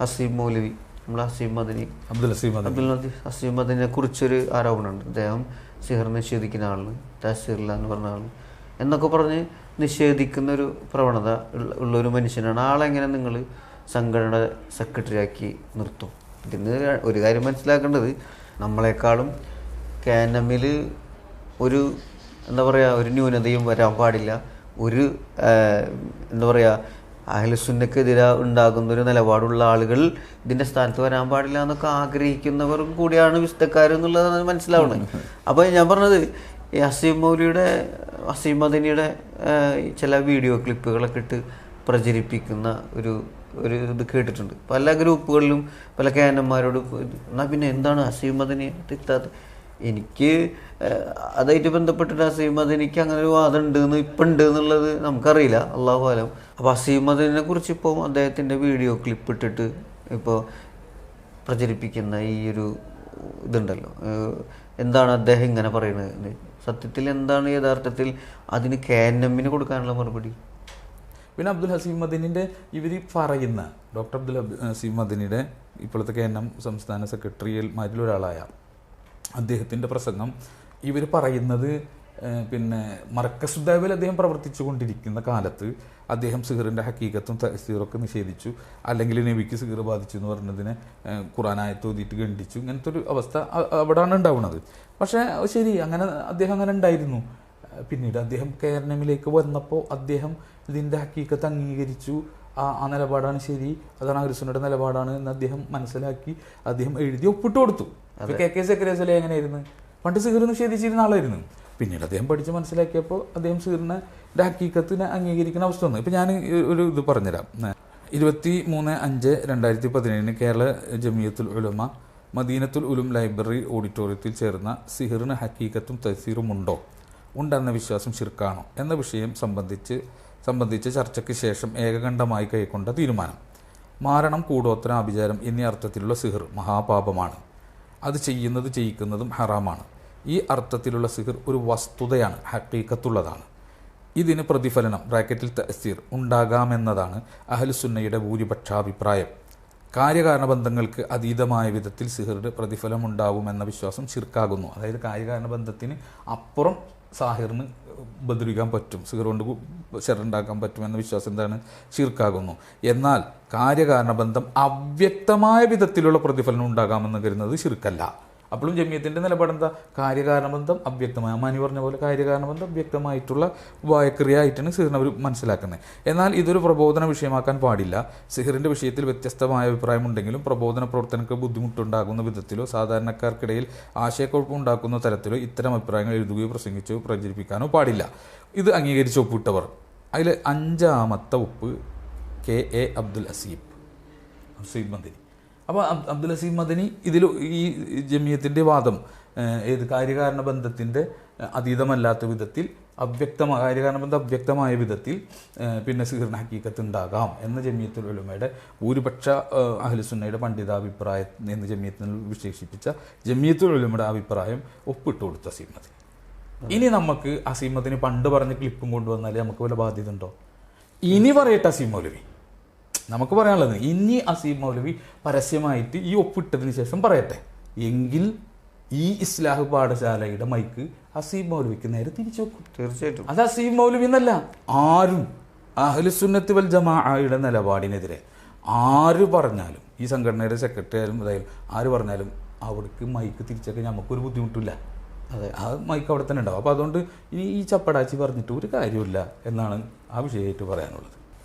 ഹസീം മൗലവി നമ്മൾ ഹസീം മദനി. അബ്ദുൽ ഹസീം അബ്ദുൽ നദീർ ഹസീം മദനിനെ കുറിച്ചൊരു ആരോപണമുണ്ട്. അദ്ദേഹം സിഹർ നിഷേധിക്കുന്ന ആളാണ് തഹസീറില്ല എന്ന് പറഞ്ഞ ആളാണ് എന്നൊക്കെ പറഞ്ഞ് നിഷേധിക്കുന്ന ഒരു പ്രവണത ഉള്ള- ഉള്ളൊരു മനുഷ്യനാണ്. ആളെങ്ങനെ നിങ്ങൾ സംഘടന സെക്രട്ടറിയാക്കി നിർത്തും? ഇതിന് ഒരു കാര്യം മനസ്സിലാക്കേണ്ടത് നമ്മളെക്കാളും കെ എൻ എമ്മിൽ ഒരു എന്താ പറയുക ഒരു ന്യൂനതയും വരാൻ പാടില്ല. ഒരു എന്താ പറയുക അഹ്ലുസുന്നക്കെതിരെ ഉണ്ടാകുന്ന ഒരു നിലപാടുള്ള ആളുകൾ ഇതിന്റെ സ്ഥാനത്ത് വരാൻ പാടില്ല എന്നൊക്കെ ആഗ്രഹിക്കുന്നവർ കൂടിയാണ് വിശുദ്ധക്കാർ എന്നുള്ളതാണ് മനസ്സിലാവുന്നത്. അപ്പോൾ ഞാൻ പറഞ്ഞത് ഈ അസീം മൗലിയുടെ അസീം മദനിയുടെ ചില വീഡിയോ ക്ലിപ്പുകളൊക്കെ ഇട്ട് പ്രചരിപ്പിക്കുന്ന ഒരു ഒരു ഇത് കേട്ടിട്ടുണ്ട്. പല ഗ്രൂപ്പുകളിലും പല കേനന്മാരോട് എന്നാൽ പിന്നെ എന്താണ് അസീം മദനി തിത്താത്ത എനിക്ക് അതായിട്ട് ബന്ധപ്പെട്ടിട്ട് അസീമത് എനിക്ക് അങ്ങനെ ഒരു വാദം ഉണ്ട് എന്ന് ഇപ്പം ഉണ്ട് എന്നുള്ളത് നമുക്കറിയില്ല അള്ളാഹു ആലം അപ്പോൾ അസീമതിനെ കുറിച്ച് ഇപ്പോൾ അദ്ദേഹത്തിന്റെ വീഡിയോ ക്ലിപ്പ് ഇട്ടിട്ട് ഇപ്പോൾ പ്രചരിപ്പിക്കുന്ന ഈ ഒരു ഇതുണ്ടല്ലോ. എന്താണ് അദ്ദേഹം ഇങ്ങനെ പറയുന്നത് സത്യത്തിൽ എന്താണ് യഥാർത്ഥത്തിൽ അതിന് കെ എൻ എമ്മിന് കൊടുക്കാനുള്ള മറുപടി? പിന്നെ അബ്ദുൽ ഹസീം മദിനിന്റെ ഇവർ പറയുന്ന ഡോക്ടർ അബ്ദുൽ ഹസീം മദിനിയുടെ ഇപ്പോഴത്തെ കെ എൻ എം സംസ്ഥാന സെക്രട്ടറിയൽമാരിൽ ഒരാളായ അദ്ദേഹത്തിന്റെ പ്രസംഗം ഇവർ പറയുന്നത് പിന്നെ മർക്കസുദ്ദാബിൽ അദ്ദേഹം പ്രവർത്തിച്ചു കൊണ്ടിരിക്കുന്ന കാലത്ത് അദ്ദേഹം സിഹറിന്റെ ഹക്കീകത്തും തഹസീറൊക്കെ നിഷേധിച്ചു. അല്ലെങ്കിൽ നബിക്ക് സിഹർ ബാധിച്ചു എന്ന് പറഞ്ഞതിനെ ഖുറാനായത്ത് ഓതിയിട്ട് ഖണ്ഡിച്ചു. ഇങ്ങനത്തെ ഒരു അവസ്ഥ അവിടെയാണ് ഉണ്ടാവുന്നത് പക്ഷേ ശരി അങ്ങനെ അദ്ദേഹം അങ്ങനെ ഉണ്ടായിരുന്നു. പിന്നീട് അദ്ദേഹം കേരളമിലേക്ക് വന്നപ്പോൾ അദ്ദേഹം ഇതിന്റെ ഹക്കീക്കത്ത് അംഗീകരിച്ചു. ആ ആ നിലപാടാണ് ശരി അതാണ് അഹ്ലുസുന്നയുടെ നിലപാടാണ് എന്ന് അദ്ദേഹം മനസ്സിലാക്കി അദ്ദേഹം എഴുതി ഒപ്പിട്ട് കൊടുത്തു. ഇപ്പൊ കെ കെ സെക്രട്ടറി എങ്ങനെയായിരുന്നു? പണ്ട് സിഗർ നിഷേധിച്ചിരുന്ന ആളായിരുന്നു. പിന്നീട് അദ്ദേഹം പഠിച്ച് മനസ്സിലാക്കിയപ്പോൾ അദ്ദേഹം സിഗറിനെ ഹക്കീക്കത്തിനെ അംഗീകരിക്കുന്ന അവസ്ഥ വന്നു. ഇപ്പം ഞാൻ ഒരു ഇത് പറഞ്ഞുതരാം. ഇരുപത്തി മൂന്ന് അഞ്ച് രണ്ടായിരത്തി പതിനേഴിന് കേരള ജമിയത്തുൽ ഉലമ മദീനത്തുൽ ഉലും ലൈബ്രറി ഓഡിറ്റോറിയത്തിൽ ചേർന്ന സിഹിറിന് ഹക്കീക്കത്തും തസീറും ഉണ്ടോ ഉണ്ടെന്ന വിശ്വാസം ശിർക്കാണോ? എന്ന വിഷയം സംബന്ധിച്ച് സംബന്ധിച്ച് ചർച്ചയ്ക്ക് ശേഷം ഏകകണ്ഠമായി കൈക്കൊണ്ട തീരുമാനം. മാരണം കൂടോത്തരം അഭിചാരം എന്നീ അർത്ഥത്തിലുള്ള സിഹിർ മഹാപാപമാണ്. അത് ചെയ്യുന്നത് ചെയ്യിക്കുന്നതും ഹറാമാണ്. ഈ അർത്ഥത്തിലുള്ള സിഹിർ ഒരു വസ്തുതയാണ് ഹക്കീക്കത്തുള്ളതാണ്. ഇതിന് പ്രതിഫലനം ബ്രാക്കറ്റിൽ തസീർ ഉണ്ടാകാമെന്നതാണ് അഹലുസുന്നയുടെ ഭൂരിപക്ഷാഭിപ്രായം. കാര്യകാരണ ബന്ധങ്ങൾക്ക് അതീതമായ വിധത്തിൽ സിഹിറിന് പ്രതിഫലം ഉണ്ടാവുമെന്ന വിശ്വാസം ചിർക്കാകുന്നു അതായത് കാര്യകാരണ ബന്ധത്തിന് അപ്പുറം സാഹിറിന് ഉപദ്രവിക്കാൻ പറ്റും. സിഹർ കൊണ്ട് ഷെറുണ്ടാക്കാൻ പറ്റുമെന്ന വിശ്വാസം എന്താണ്? ശിർക്കാകുന്നു. എന്നാൽ കാര്യകാരണബന്ധം അവ്യക്തമായ വിധത്തിലുള്ള പ്രതിഫലനം ഉണ്ടാകാമെന്ന് കരുതുന്നത് ശിർക്കല്ല. അപ്പോഴും ജമിയത്തിന്റെ നിലപാടെന്താ? കാര്യകാരണബന്ധം അവ്യക്തമായ. അമാനി പറഞ്ഞ പോലെ കാര്യകാരണബന്ധം അവ്യക്തമായിട്ടുള്ള വായക്രിയായിട്ടാണ് സിഹിറിനെ അവർ മനസ്സിലാക്കുന്നത് എന്നാൽ ഇതൊരു പ്രബോധന വിഷയമാക്കാൻ പാടില്ല. സിഹിറിന്റെ വിഷയത്തിൽ വ്യത്യസ്തമായ അഭിപ്രായമുണ്ടെങ്കിലും പ്രബോധന പ്രവർത്തനങ്ങൾക്ക് ബുദ്ധിമുട്ടുണ്ടാകുന്ന വിധത്തിലോ സാധാരണക്കാർക്കിടയിൽ ആശയക്കുഴപ്പമുണ്ടാക്കുന്ന തരത്തിലോ ഇത്തരം അഭിപ്രായങ്ങൾ എഴുതുകയോ പ്രസംഗിച്ചോ പ്രചരിപ്പിക്കാനോ പാടില്ല. ഇത് അംഗീകരിച്ച് ഒപ്പിട്ടവർ. അതിൽ അഞ്ചാമത്തെ ഉപ്പ് കെ എ അബ്ദുൽ അസീബ്. അസീബ് മദനി അപ്പോൾ അബ്ദുൽ അസീം മദനി ഇതിൽ ഈ ജമിയത്തിന്റെ വാദം ഏത് കാര്യകാരണ ബന്ധത്തിന്റെ അതീതമല്ലാത്ത വിധത്തിൽ അവ്യക്തമായ കാര്യകാരണ ബന്ധം അവ്യക്തമായ വിധത്തിൽ പിന്നെ സിഹിറിന് ഹക്കീക്കത്ത് ഉണ്ടാകാം എന്ന ജമിയത്തുൽ ഉലമയുടെ ഭൂരിപക്ഷ അഹലുസുന്നയുടെ പണ്ഡിതാഭിപ്രായം എന്ന് ജമിയത്തിൽ വിശേഷിപ്പിച്ച ജമിയത്തുൽ ഉലമയുടെ അഭിപ്രായം ഒപ്പിട്ട് കൊടുത്ത അസീം മദനി. ഇനി നമുക്ക് അസീമത്തിന് പണ്ട് പറഞ്ഞ ക്ലിപ്പും കൊണ്ടുവന്നാലേ നമുക്ക് വല്ല ബാധ്യത ഉണ്ടോ? ഇനി പറയട്ടെ അസീം നമുക്ക് പറയാനുള്ളത് ഇനി അസീം മൗലവി പരസ്യമായിട്ട് ഈ ഒപ്പിട്ടതിന് ശേഷം പറയട്ടെ. എങ്കിൽ ഈ ഇസ്ലാഹ് പാഠശാലയുടെ മൈക്ക് അസീം മൗലവിക്ക് നേരെ തിരിച്ചു വെക്കും. തീർച്ചയായിട്ടും. അത് അസീം മൗലവി എന്നല്ല ആരും അഹ്ലുസുന്നത്ത് വൽ ജമാഅയുടെ നിലപാടിനെതിരെ ആര് പറഞ്ഞാലും ഈ സംഘടനയുടെ സെക്രട്ടറി ആയാലും അതായാലും ആര് പറഞ്ഞാലും അവിടേക്ക് മൈക്ക് തിരിച്ചൊക്കെ നമുക്കൊരു ബുദ്ധിമുട്ടില്ല. അതെ. ആ മൈക്ക് അവിടെ തന്നെ ഉണ്ടാവും. അപ്പോൾ അതുകൊണ്ട് ഇനി ഈ ചപ്പടാച്ചി പറഞ്ഞിട്ട് ഒരു കാര്യമില്ല എന്നാണ് ആ വിഷയമായിട്ട് പറയാനുള്ളത്.